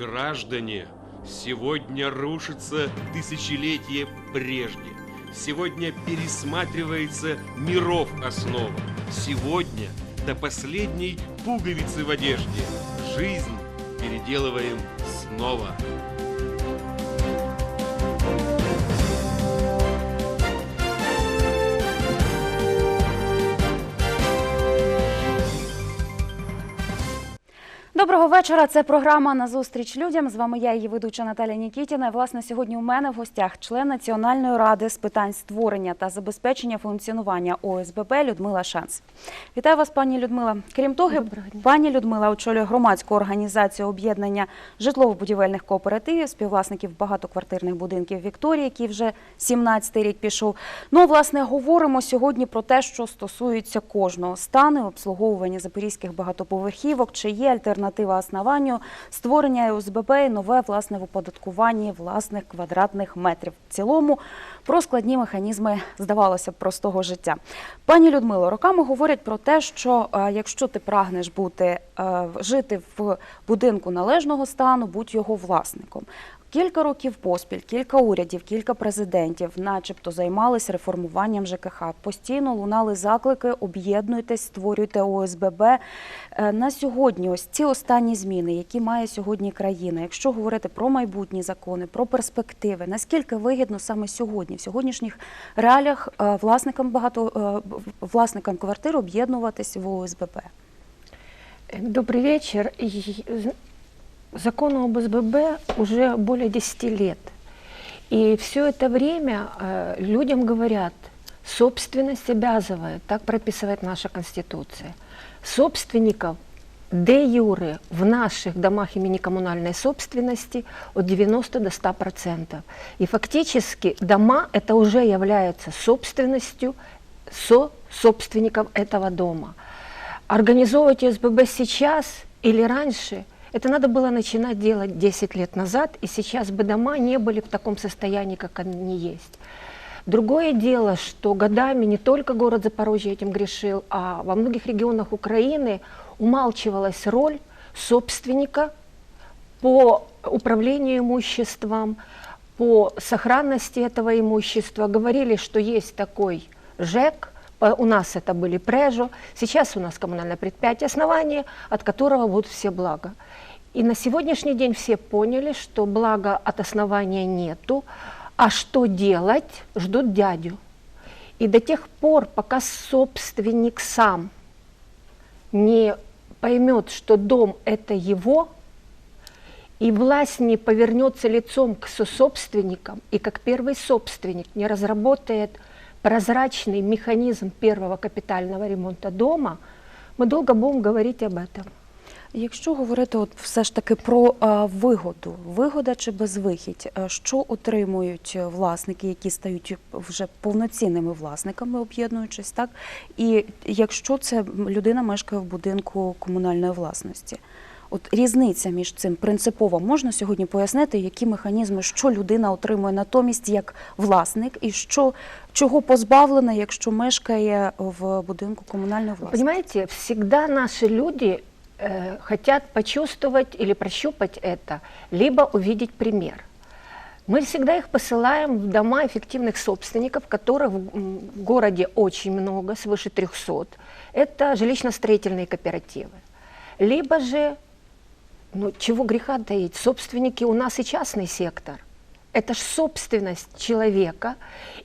Граждане, сегодня рушится тысячелетие прежде. Сегодня пересматривается миров основа. Сегодня до последней пуговицы в одежде. Жизнь переделываем снова. Доброго вечора. Це програма Назустріч людям. З вами я, її ведуча Наталя Нікітіна. І, власне, сьогодні у мене в гостях член Національної ради з питань створення та забезпечення функціонування ОСББ Людмила Шанс. Вітаю вас, пані Людмила. Крім того, пані Людмила очолює громадську організацію об'єднання житлово-будівельних кооперативів, співвласників багатоквартирних будинків Вікторії, який вже 17-й рік пішов. Ну, власне, говоримо сьогодні про те, що стосується кожного стану обслуговування запорізьких багатоповерхівок, чи є альтернатива основанню створення ОСББ і нове власне в оподаткуванні власних квадратних метрів. В цілому про складні механізми здавалося б простого життя. Пані Людмило, роками говорять про те, що е, якщо ти прагнеш бути е, жити в будинку належного стану, будь його власником. Кілька років поспіль, кілька урядів, кілька президентів, начебто, займалися реформуванням ЖКХ. Постійно лунали заклики: об'єднуйтесь, створюйте ОСББ. Е, На сьогодні, ось ці останні зміни, які має сьогодні країна, якщо говорити про майбутні закони, про перспективи, наскільки вигідно саме сьогодні, в сьогоднішніх реаліях е, власникам багато е, власникам квартир об'єднуватись в ОСББ? Добрый вечер. Закону об СББ уже более 10 лет. И все это время э, людям говорят, собственность обязывает, так прописывает наша Конституция. Собственников де юре в наших домах имени коммунальной собственности от 90 до 100 процентов. И фактически дома это уже являются собственностью со собственников этого дома. Организовывать СББ сейчас или раньше, это надо было начинать делать 10 лет назад, и сейчас бы дома не были в таком состоянии, как они есть. Другое дело, что годами не только город Запорожье этим грешил, а во многих регионах Украины умалчивалась роль собственника по управлению имуществом, по сохранности этого имущества. Говорили, что есть такой ЖЭК, у нас это были Прежо, сейчас у нас коммунальное предприятие основание, от которого будут все блага. И на сегодняшний день все поняли, что блага от основания нету, а что делать, ждут дядю. И до тех пор, пока собственник сам не поймет, что дом это его, и власть не повернется лицом к сособственникам, и как первый собственник не разработает прозрачный механизм первого капитального ремонта дома, мы долго будем говорить об этом. Якщо говорити от все ж таки про е, вигоду, вигода чи безвихідь, е, що отримують е, власники, які стають вже повноцінними власниками, об'єднуючись, так? І якщо це людина мешкає в будинку комунальної власності, от різниця між цим принципова можна сьогодні пояснити, які механізми, що людина отримує натомість як власник, і що чого позбавлена, якщо мешкає в будинку комунальної власності? Понимаете, всегда наши люди э, хотят почувствовать или прощупать это, либо увидеть пример. Мы всегда их посылаем в дома эффективных собственников, которых в м, в городе очень много, свыше 300. Это жилищно-строительные кооперативы. Либо же, ну чего греха таить, собственники у нас и частный сектор. Это ж собственность человека,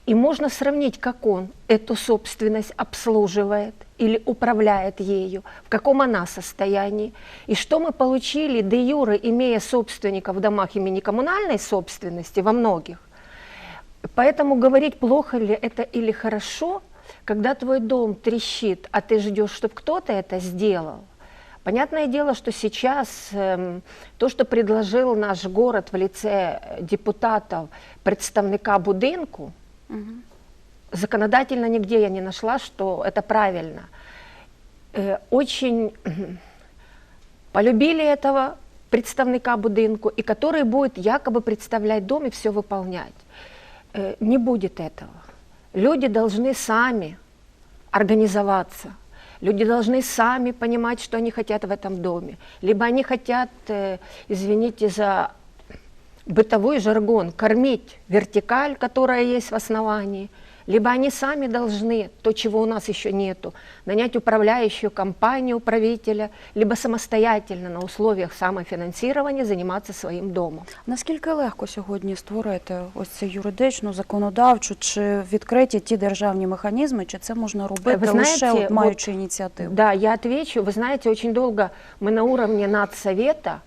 и можно сравнить, как он эту собственность обслуживает или управляет ею, в каком она состоянии, и что мы получили де юре, имея собственника в домах имени коммунальной собственности во многих. Поэтому говорить, плохо ли это или хорошо, когда твой дом трещит, а ты ждешь, чтобы кто-то это сделал. Понятное дело, что сейчас эм, то, что предложил наш город в лице э, депутатов представника будинку, Мгм. законодательно нигде я не нашла, что это правильно. Э, Очень полюбили этого представника будинку, и который будет якобы представлять дом и все выполнять. Э, Не будет этого. Люди должны сами организоваться. Люди должны сами понимать, что они хотят в этом доме. Либо они хотят, э, извините за бытовой жаргон, кормить вертикаль, которая есть в основании, либо они сами должны, то, чего у нас еще нету, нанять управляющую компанию правителя, либо самостоятельно на условиях самофінансування займатися своїм домом. Наскільки легко сьогодні створити ось цю юридичну, законодавчу чи відкриті ті державні механізми, чи це можна робити Ви знаєте, лише от, от- маючи ініціативу? Да, я отвечу. Вы знаете, очень долго мы на уровне надсовета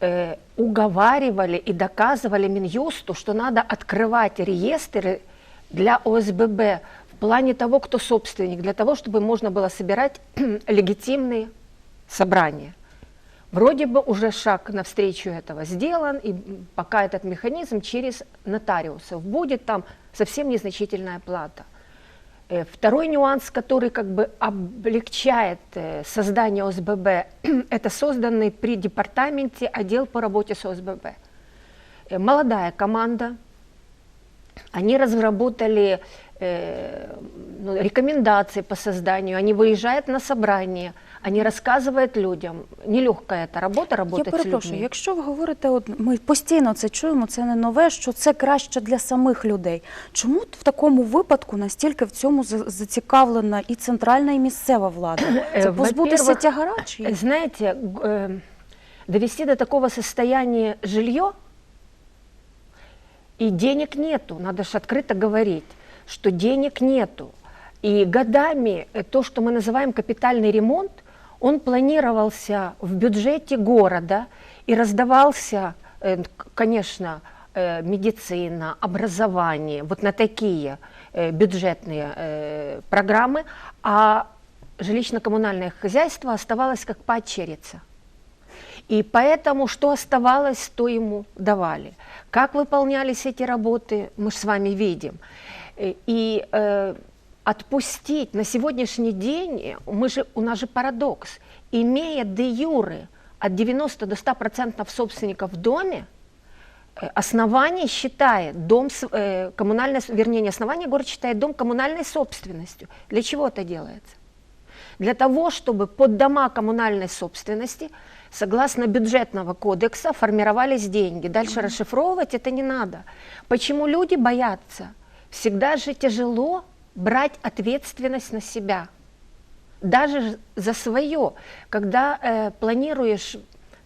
э, уговаривали и доказывали Минюсту, что надо открывать реестры для ОСББ в плане того, кто собственник, для того, чтобы можно было собирать легитимные собрания. Вроде бы уже шаг навстречу этого сделан, и пока этот механизм через нотариусов будет там совсем незначительная плата. Э, Второй нюанс, который как бы облегчает э, создание ОСББ, это созданный при департаменте отдел по работе с ОСББ. Э, Молодая команда, они разработали э, ну, рекомендации по созданию, они выезжают на собрание, они рассказывают людям. Нелегкая эта работа, Я работать с перепрошую, людьми. якщо ви говорите, от ми постійно це чуємо, це не нове, що це краще для самих людей. Чому в такому випадку настільки в цьому за- зацікавлена і центральна, і місцева влада? Це Е, позбутися во-первых, тягара? Чи як? Знаете, г- э, довести до такого состояния жилье, и денег нету, надо же открыто говорить, что денег нету. И годами э, то, что мы называем капитальный ремонт, он планировался в бюджете города и раздавался, э, конечно, э, медицина, образование, вот на такие бюджетные программы, а жилищно-коммунальное хозяйство оставалось как падчерица. И поэтому что оставалось, то ему давали. Как выполнялись эти работы, мы с вами видим. Э, И э, отпустить на сегодняшний день, э, мы же, у нас же парадокс, имея де юры от 90 до 100% собственников в доме, э, основание считает дом, э, коммунальной, с- вернее, не основание, город считает дом коммунальной собственностью. Для чего это делается? Для того, чтобы под дома коммунальной собственности, согласно бюджетного кодекса, формировались деньги. Дальше расшифровывать это не надо. Почему люди боятся? Всегда же тяжело брать ответственность на себя. Даже за свое. Когда э, планируешь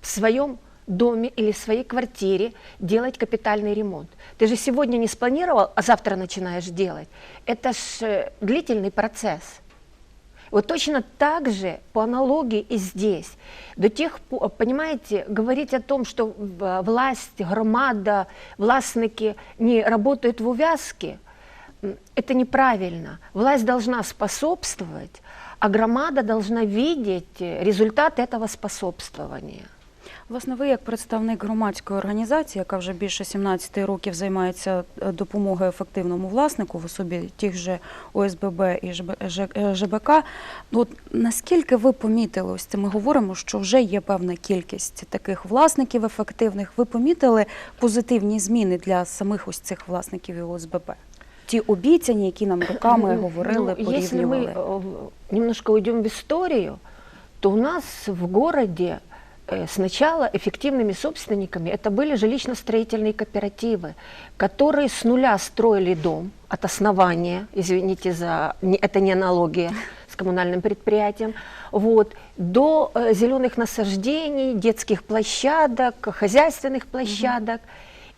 в своем доме или в своей квартире делать капитальный ремонт. Ты же сегодня не спланировал, а завтра начинаешь делать. Это ж э, длительный процесс. Вот точно так же, по аналогии и здесь. До тех пор, понимаете, говорить о том, что власть, громада, властники не работают в увязке, это неправильно. Власть должна способствовать, а громада должна видеть результат этого способствования. Власне, ви як представник громадської організації, яка вже більше 17 років займається е, допомогою ефективному власнику в особі тих же ОСББ і ЖБ- Ж- е, ЖБК, ну, от наскільки ви помітили, ось це ми говоримо, що вже є певна кількість таких власників ефективних. Ви помітили позитивні зміни для самих ось цих власників і ОСББ? Ті обіцяння, які нам роками говорили, Ну, если мы порівнювали. э, в- немножко уйдем в историю, то у нас в городе э, сначала эффективными собственниками это были жилищно-строительные кооперативы, которые с нуля строили дом от основания, извините за, это не аналогия с коммунальным предприятием, вот, до э, зеленых насаждений, детских площадок, хозяйственных площадок.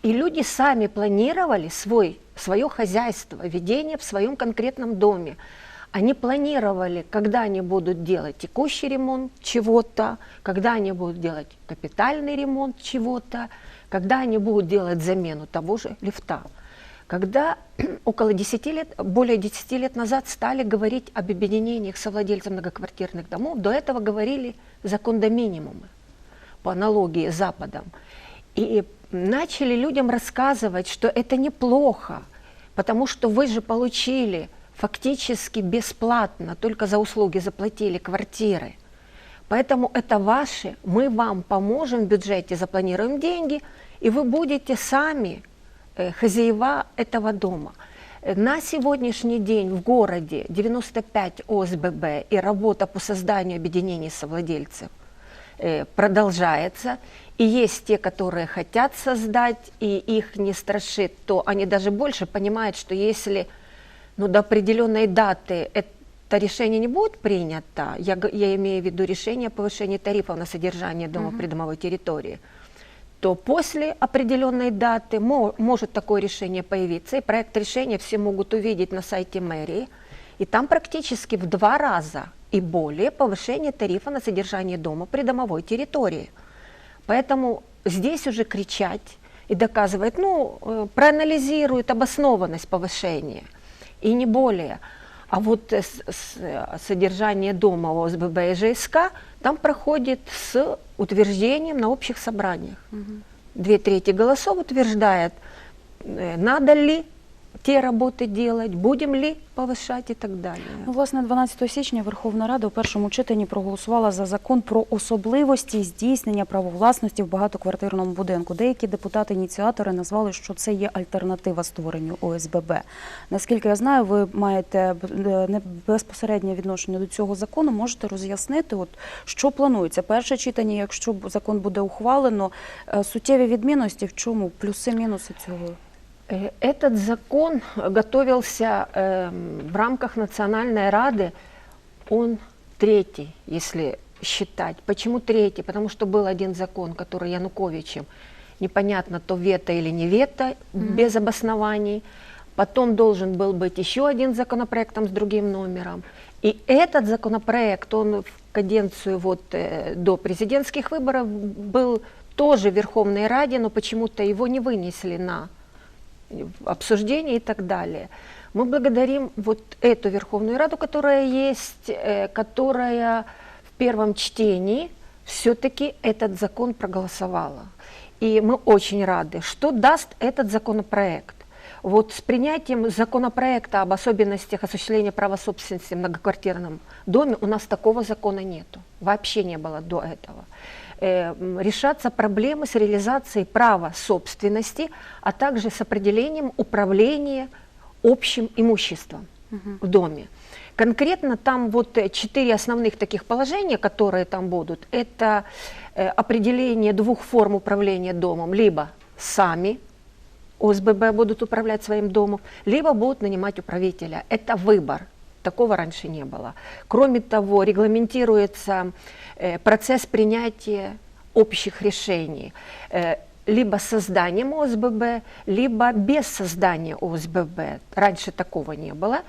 И люди сами планировали свой, свое хозяйство, ведение в своем конкретном доме. Они планировали, когда они будут делать текущий ремонт чего-то, когда они будут делать капитальный ремонт чего-то, когда они будут делать замену того же лифта. Когда около 10 лет, более 10 лет назад стали говорить об объединениях совладельцев многоквартирных домов, до этого говорили за кондоминиумы по аналогии с Западом. И начали людям рассказывать, что это неплохо, потому что вы же получили фактически бесплатно, только за услуги заплатили квартиры. Поэтому это ваши, мы вам поможем в бюджете, запланируем деньги, и вы будете сами э, хозяева этого дома. Э, На сегодняшний день в городе 95 ОСББ и работа по созданию объединений совладельцев э, продолжается. И есть те, которые хотят создать, и их не страшит, то они даже больше понимают, что если ну, до определенной даты это решение не будет принято, я, я имею в виду решение о повышении тарифов на содержание дома придомовой территории, то после определенной даты мо- может такое решение появиться, и проект решения все могут увидеть на сайте мэрии, и там практически в два раза и более повышение тарифа на содержание дома при домовой территории. Поэтому здесь уже кричать и доказывать, ну, э, проанализируют обоснованность повышения, и не более. А вот э, с- с- содержание дома ОСББ и ЖСК там проходит с утверждением на общих собраниях. Две трети голосов утверждает, э, надо ли те работы делать, будем ли повышать и так далі. Ну, власне, 12 січня Верховна Рада у першому читанні проголосувала за закон про особливості здійснення право власності в багатоквартирному будинку. Деякі депутати-ініціатори назвали, що це є альтернатива створенню ОСББ. Наскільки я знаю, ви маєте е, безпосереднє відношення до цього закону. Можете роз'яснити, от що планується? Перше читання, якщо закон буде ухвалено, е, суттєві відмінності в чому? Плюси-мінуси цього? Э, Этот закон готовился эм, в рамках Национальной Рады, он третий, если считать. Почему третий? Потому что был один закон, который Януковичем, непонятно, то вето или не вето, без обоснований. Потом должен был быть еще один законопроект там с другим номером. И этот законопроект, он в каденцию вот э, до президентских выборов был тоже в Верховной Раде, но почему-то его не вынесли на обсуждение и так далее. Мы благодарим вот эту Верховную Раду, которая есть, э, которая в первом чтении все-таки этот закон проголосовала. И мы очень рады, что даст этот законопроект. Вот с принятием законопроекта об особенностях осуществления права собственности в многоквартирном доме у нас такого закона нету. Вообще не было до этого. Э, решаться проблемы с реализацией права собственности, а также с определением управления общим имуществом в доме. Конкретно там вот э, четыре основных таких положения, которые там будут. Это э, определение двух форм управления домом. Либо сами ОСББ будут управлять своим домом, либо будут нанимать управителя. Это выбор. Такого раньше не было. Кроме того, регламентируется э, процесс принятия общих решений. Э, либо созданием ОСББ, либо без создания ОСББ. Раньше такого не было.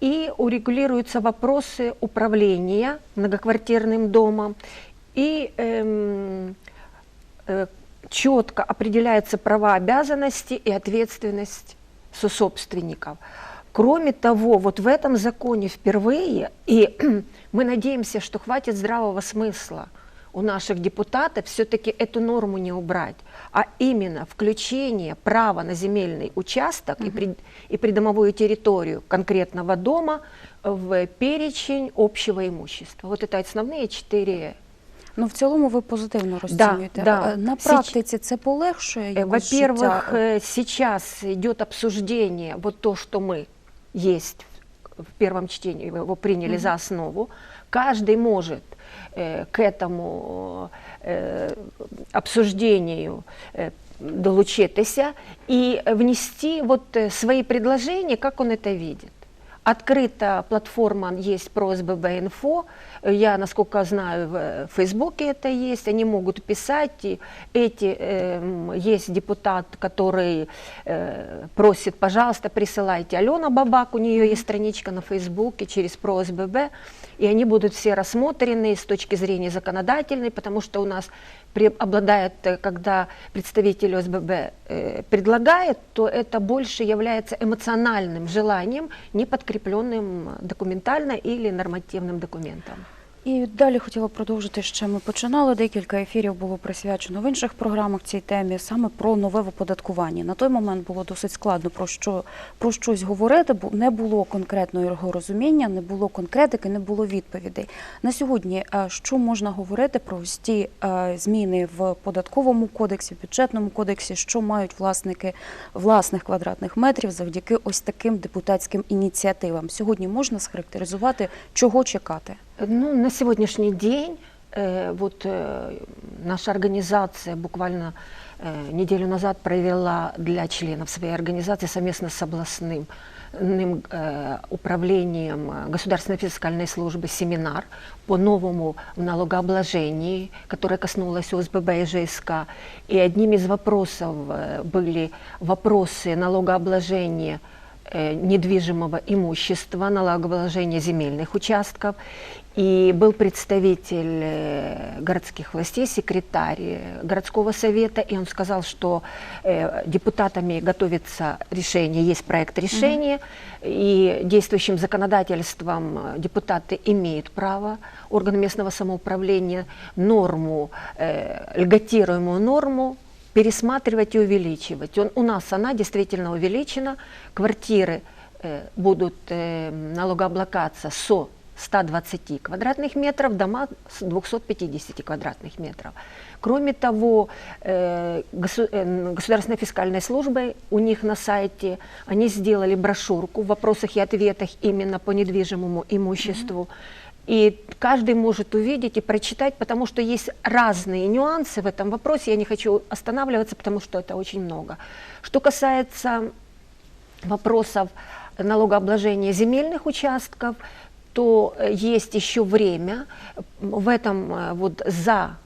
И урегулируются вопросы управления многоквартирным домом и эм, э, четко определяются права, обязанности и ответственность сособственников. Кроме того, вот в этом законе впервые, и мы надеемся, что хватит здравого смысла у наших депутатов все-таки эту норму не убрать, а именно включение права на земельный участок и, при- и придомовую территорию конкретного дома в перечень общего имущества. Вот это основные четыре Ну, в цілому ви позитивно розцінюєте. да. Е, На Січ- практиці це полегшує Э, якось Во-первых, життя? э, сейчас идет обсуждение, вот то, что мы есть в первом чтении, его приняли за основу. Каждый может э, к этому э, обсуждению э, долучитися и внести вот э, свои предложения, как он это видит. Открыта платформа есть про СББ Инфо. Я, насколько знаю, в Фейсбуке это есть. Они могут писать. И эти, эм, есть депутат, который э, просит, пожалуйста, присылайте. Алена Бабак, у нее есть страничка на Фейсбуке через про СББ. И они будут все рассмотрены с точки зрения законодательной, потому что у нас преобладает, э, когда представитель ОСББ э, предлагает, то это больше является эмоциональным желанием, не подкрепленным документально или нормативным документом. І далі хотіла продовжити ще. Ми починали декілька ефірів було присвячено в інших програмах цій темі саме про нове оподаткування. На той момент було досить складно про що про щось говорити, бо не було конкретного його розуміння, не було конкретики, не було відповідей. На сьогодні е, що можна говорити про ось е, зміни в податковому кодексі, бюджетному кодексі, що мають власники власних квадратних метрів завдяки ось таким депутатським ініціативам? Сьогодні можна схарактеризувати, чого чекати. Ну, на сегодняшний день э, вот э, наша организация буквально э, неделю назад провела для членов своей организации совместно с областным ным, э, управлением Государственной фискальной службы семинар по новому налогообложению, которое коснулось ОСББ и ЖСК. И одним из вопросов э, были вопросы налогообложения недвижимого имущества, налогообложения земельных участков. И был представитель э, городских властей, секретарь э, городского совета, и он сказал, что э, депутатами готовится решение, есть проект решения, и действующим законодательством э, депутаты имеют право, органы местного самоуправления, норму, э, льготируемую норму пересматривать и увеличивать. Он, у нас она действительно увеличена, квартиры э, будут э, налогооблагаться со 120 квадратных метров, дома с 250 квадратных метров. Кроме того, э, э, Государственной фискальной службой у них на сайте они сделали брошюрку в вопросах и ответах именно по недвижимому имуществу. И каждый может увидеть и прочитать, потому что есть разные нюансы в этом вопросе. Я не хочу останавливаться, потому что это очень много. Что касается вопросов налогообложения земельных участков, то э, есть еще время. В этом э, вот за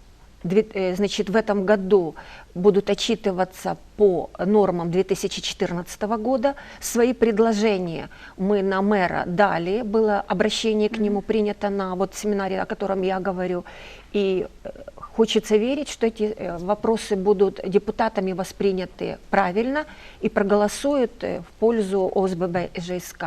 значит, в этом году будут отчитываться по нормам 2014 года. Свои предложения мы на мэра дали, было обращение к нему принято на вот семинаре, о котором я говорю. И э, хочется верить, что эти э, вопросы будут депутатами восприняты правильно и проголосуют э, в пользу ОСББ и ЖСК.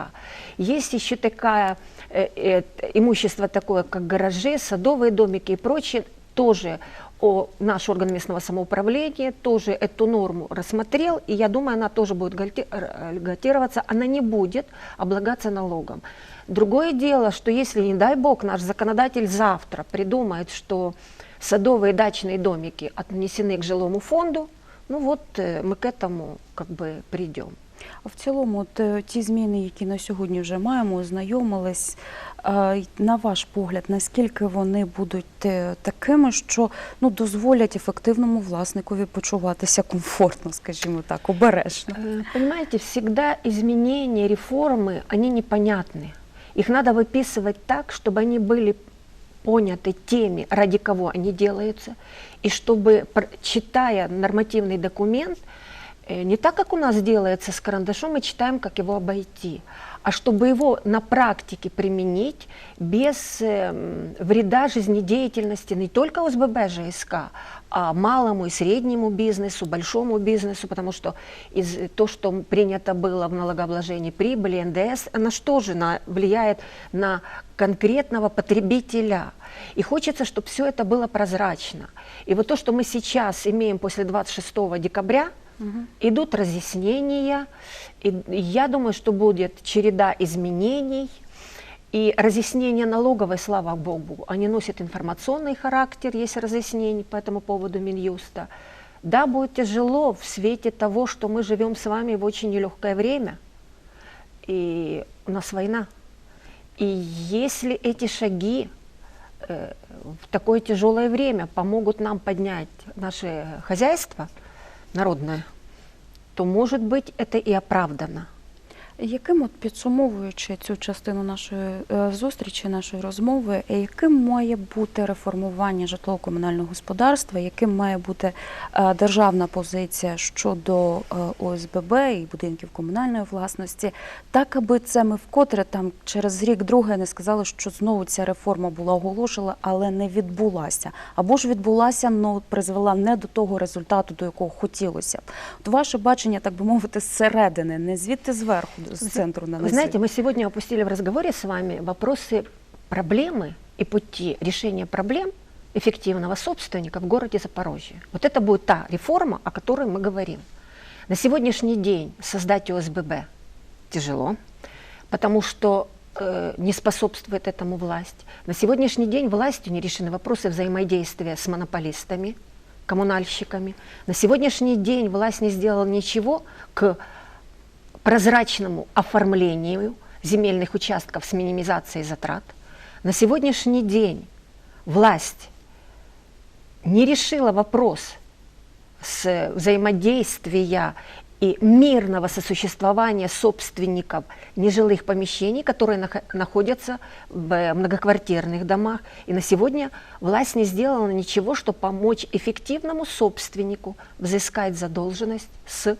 Есть еще такая э, э, имущество такое, как гаражи, садовые домики и прочее, тоже о, наш орган местного самоуправления тоже эту норму рассмотрел, и я думаю, она тоже будет р- льготироваться, она не будет облагаться налогом. Другое дело, что если, не дай бог, наш законодатель завтра придумает, что садовые дачные домики отнесены к жилому фонду, ну вот э, мы к этому как бы придем. А в цілому, от, е, ті зміни, які на сьогодні вже маємо, ознайомились, е, й на ваш погляд, наскільки вони будуть е, такими, що ну, дозволять ефективному власникові почуватися комфортно, скажімо так, обережно? Э, Понимаете, всегда изменения, реформы, они непонятны. Их надо выписывать так, чтобы они были поняты теми, ради кого они делаются, и чтобы, пр- читая нормативный документ, э, не так, как у нас делается с карандашом, мы читаем, как его обойти, а чтобы его на практике применить без эм, вреда жизнедеятельности не только ОСББ ЖСК, а малому и среднему бизнесу, большому бизнесу, потому что из, то, что принято было в налогообложении прибыли, НДС, оно что же на, влияет на конкретного потребителя. И хочется, чтобы все это было прозрачно. И вот то, что мы сейчас имеем после 26 декабря, идут разъяснения, и я думаю, что будет череда изменений, и разъяснения налоговой, слава богу, они носят информационный характер, есть разъяснения по этому поводу Минюста. Да, будет тяжело в свете того, что мы живем с вами в очень нелегкое время, и у нас война. И если эти шаги э, в такое тяжелое время помогут нам поднять наше хозяйство народное, то, может быть, это и оправдано. Яким, от підсумовуючи цю частину нашої е, зустрічі, нашої розмови, яким має бути реформування житлово-комунального господарства, яким має бути е, державна позиція щодо е, ОСББ і будинків комунальної власності, так аби це ми вкотре там через рік друге не сказали, що знову ця реформа була оголошена, але не відбулася, або ж відбулася, але призвела не до того результату, до якого хотілося. От ваше бачення, так би мовити, зсередини, не звідти зверху, центру на Вы знаете, мы сегодня опустили в разговоре с вами вопросы проблемы и пути решения проблем эффективного собственника в городе Запорожье. Вот это будет та реформа, о которой мы говорим. На сегодняшний день создать ОСББ тяжело, потому что э, не способствует этому власть. На сегодняшний день властью не решены вопросы взаимодействия с монополистами, коммунальщиками. На сегодняшний день власть не сделала ничего к прозрачному оформлению земельных участков с минимизацией затрат. На сегодняшний день власть не решила вопрос с взаимодействия и мирного сосуществования собственников нежилых помещений, которые нах- находятся в многоквартирных домах. И на сегодня власть не сделала ничего, чтобы помочь эффективному собственнику взыскать задолженность с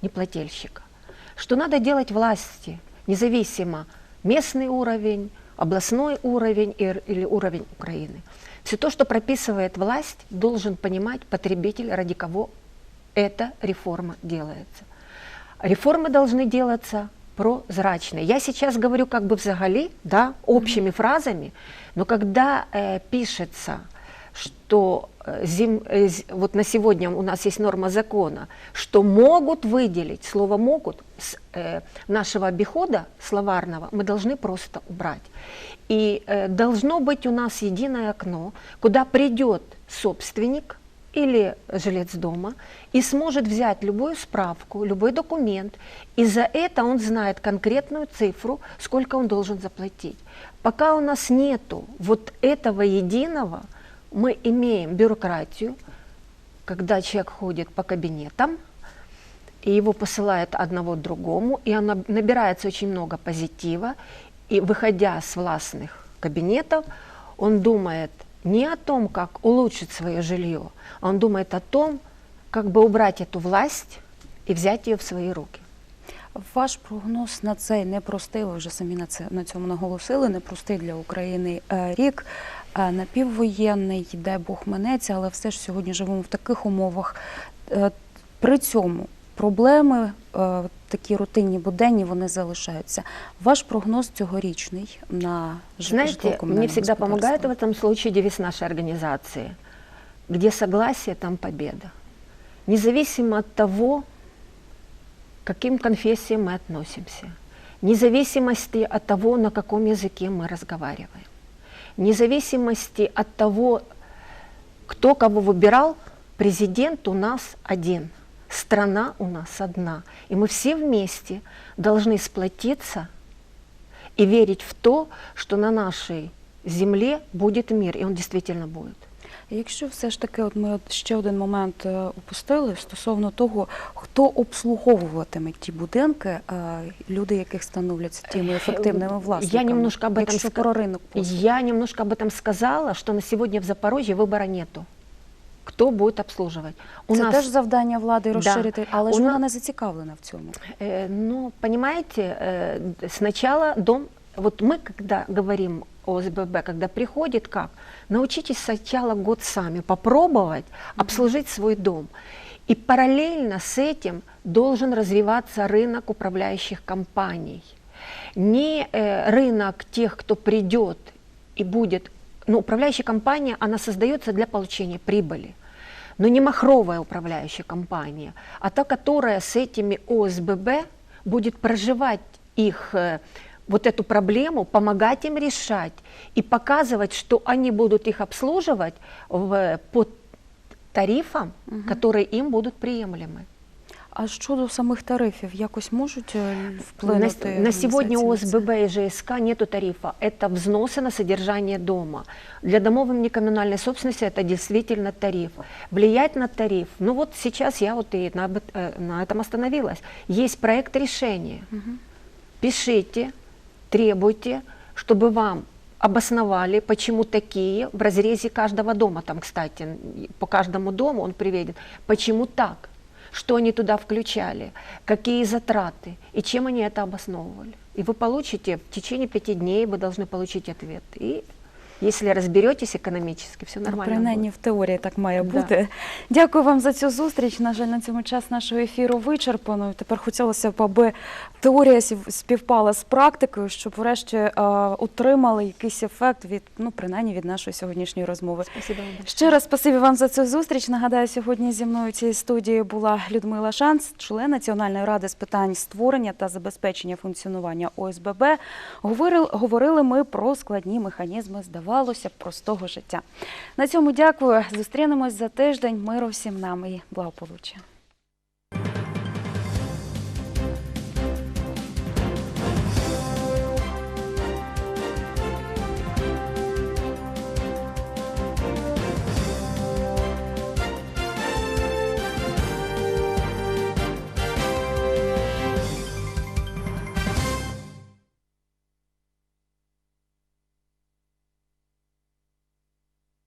неплательщика. Что надо делать власти, независимо местный уровень, областной уровень или уровень Украины. Все то, что прописывает власть, должен понимать потребитель, ради кого эта реформа делается. Реформы должны делаться прозрачно. Я сейчас говорю как бы взагалі, да, общими фразами, но когда э, пишется, что э, зем- э, вот на сегодня у нас есть норма закона, что могут выделить, слово могут с э, нашего обихода словарного мы должны просто убрать. И э, должно быть у нас единое окно, куда придет собственник или жилец дома и сможет взять любую справку, любой документ, и за это он знает конкретную цифру, сколько он должен заплатить. Пока у нас нету вот этого единого, мы имеем бюрократию, когда человек ходит по кабинетам, и его посылают одного другому, и она набирается очень много позитива, и выходя с властных кабинетов, он думает не о том, как улучшить свое жилье, а он думает о том, как бы убрать эту власть и взять ее в свои руки. Ваш прогноз на цей непростий, ви вже самі на це на цьому наголосили. Непростий для України е, рік. е, Напіввоєнний, дай Бог минеться, але все ж сьогодні живемо в таких умовах. Е, При цьому проблеми, е, такі рутинні буденні, вони залишаються. Ваш прогноз цьогорічний на ж- Знаете, житлово-комунальне мне всегда помогает в господарство? этом случае девиз нашей организации. Где согласие, там победа. Независимо от того, к каким конфессиям мы относимся, вне зависимости от того, на каком языке мы разговариваем, Вне зависимости от того, кто кого выбирал, президент у нас один, страна у нас одна. И мы все вместе должны сплотиться и верить в то, что на нашей земле будет мир, и он действительно будет. Якщо все ж таки, от ми от ще один момент е, упустили стосовно того, хто обслуговуватиме ті будинки, е, люди, яких становляться тими ефективними власниками. Я немножко об этом Якщо ска- про ринок послуг. Я немножко об этом сказала, что на сегодня в Запорожье выбора нету. Кто будет обслуживать? У Це нас, теж завдання влади Да. розширити, але У ж вона на- не зацікавлена в цьому. э, ну, понимаете, э, д- сначала дом, вот мы, когда говорим о СББ, когда приходит, как? Научитесь сначала год сами попробовать обслужить свой дом. И параллельно с этим должен развиваться рынок управляющих компаний. Не э, рынок тех, кто придет и будет... Ну, управляющая компания, она создается для получения прибыли. Но не махровая управляющая компания, а та, которая с этими ОСББ будет проживать их э, вот эту проблему, помогать им решать и показывать, что они будут их обслуживать в, по тарифам, которые им будут приемлемы. А щодо самих тарифів, якось можуть е, На, вплинути на сегодня у організації на це? ОСББ и ЖСК нету тарифа. Это взносы на содержание дома. Для домов некоммунальной собственности это действительно тариф. Влиять на тариф, ну вот сейчас я вот и на, об- э, на этом остановилась. Есть проект решения. Пишите, требуйте, чтобы вам обосновали, почему такие в разрезе каждого дома. Там, кстати, по каждому дому он приведен. Почему так? Что они туда включали? Какие затраты? И чем они это обосновывали? И вы получите в течение пяти дней, вы должны получить ответ. И Если разберетесь экономически, все Ну, нормально. Принаймні в теорії так має Да. бути. Дякую вам за цю зустріч. На жаль, на цьому час нашого ефіру вичерпано. Тепер хотілося б, аби теорія співпала з практикою, щоб врешті е, отримали якийсь ефект від ну принаймні від нашої сьогоднішньої розмови. Спасибо. Ще раз спасибі вам за цю зустріч. Нагадаю, сьогодні зі мною в цій студії була Людмила Шанц, член Національної ради з питань створення та забезпечення функціонування ОСББ. Говорили, говорили ми про складні механізми, здавалося б, простого життя. На цьому дякую. Зустрінемось за тиждень. Миру всім нам і благополуччя.